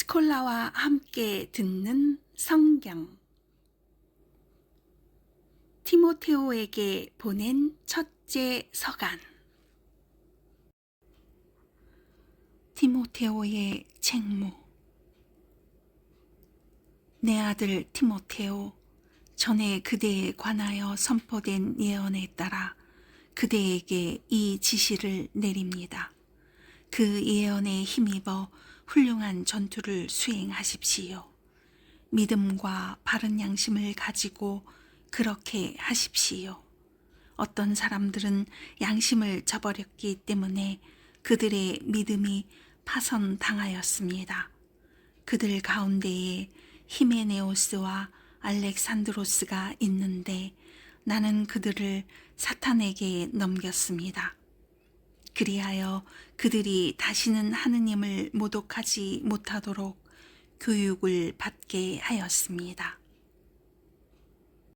스콜라와 함께 듣는 성경. 티모테오에게 보낸 첫째 서간. 티모테오의 책무. 내 아들 티모테오 전에 그대에 관하여 선포된 예언에 따라 그대에게 이 지시를 내립니다. 그 예언에 힘입어 훌륭한 전투를 수행하십시오. 믿음과 바른 양심을 가지고 그렇게 하십시오. 어떤 사람들은 양심을 저버렸기 때문에 그들의 믿음이 파선당하였습니다. 그들 가운데에 히메네오스와 알렉산드로스가 있는데 나는 그들을 사탄에게 넘겼습니다. 그리하여 그들이 다시는 하느님을 모독하지 못하도록 교육을 받게 하였습니다.